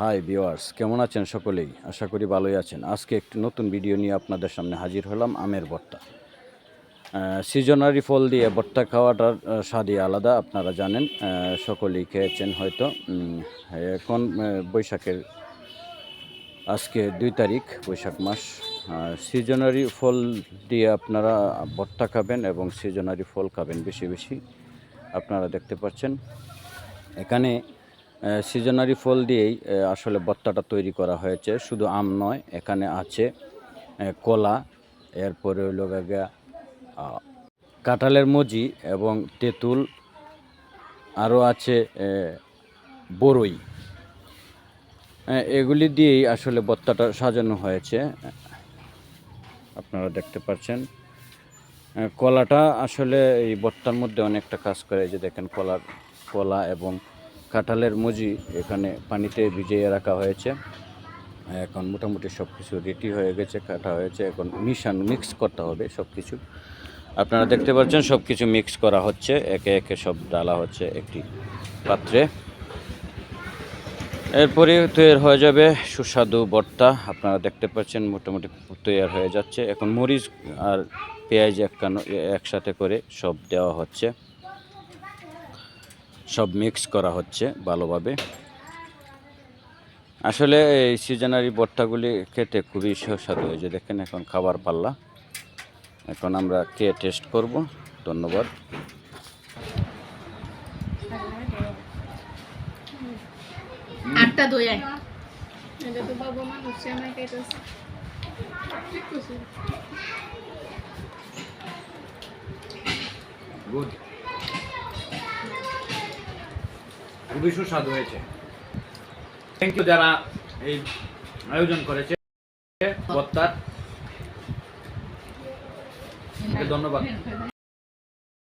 High viewers কেমন আছেন সকলেই? আশা করি ভালোই আছেন। আজকে একটি নতুন ভিডিও নিয়ে আপনাদের সামনে হাজির হলাম আমের ভর্তা। সিজনারি ফল দিয়ে ভর্তা খাওয়াটার স্বাদই আলাদা, আপনারা জানেন সকলেই খেয়েছেন হয়তো। এখন বৈশাখের আজকে দুই তারিখ, বৈশাখ মাস। সিজনারি ফল দিয়ে আপনারা ভর্তা খাবেন এবং সিজনারি ফল খাবেন বেশি বেশি, আপনারা দেখতে পাচ্ছেন। এখানে সিজনারি ফল দিয়েই আসলে ভর্তাটা তৈরি করা হয়েছে। শুধু আম নয়, এখানে আছে কলা, এরপরে হইল গা কাঁঠালের মজি এবং তেঁতুল, আরও আছে বরই। এগুলি দিয়েই আসলে ভর্তাটা সাজানো হয়েছে। আপনারা দেখতে পাচ্ছেন কলাটা আসলে এই ভর্তার মধ্যে অনেকটা কাজ করে যে দেখেন কলার, কলা এবং কাঁঠালের মজি এখানে পানিতে ভিজিয়ে রাখা হয়েছে। এখন মোটামুটি সব কিছু রেডি হয়ে গেছে, কাটা হয়েছে। এখন মিশানো মিক্স করতে হবে সব কিছু আপনারা দেখতে পাচ্ছেন সব কিছু মিক্স করা হচ্ছে। একে একে সব ডালা হচ্ছে একটি পাত্রে। এরপরে তৈরি হয়ে যাবে সুস্বাদু ভর্তা। আপনারা দেখতে পাচ্ছেন মোটামুটি তৈরি হয়ে যাচ্ছে। এখন মরিচ আর পেঁয়াজ একসাথে করে সব দেওয়া হচ্ছে। সব মিক্স করা হচ্ছে ভালোভাবে। আসলে এই সিজনারি ভর্তাগুলি খেতে খুবই সুস্বাদু হয়েছে দেখেন এখন খাবার পাল্লা। এখন আমরা কে টেস্ট করব ধন্যবাদ। আটটা দই এটা তো বাবা মানুষ আমার খাইতেছে ঠিক আছে গুড খুবই সুস্বাদু হয়েছে। থ্যাংক ইউ যারা এই আয়োজন করেছে ধন্যবাদ।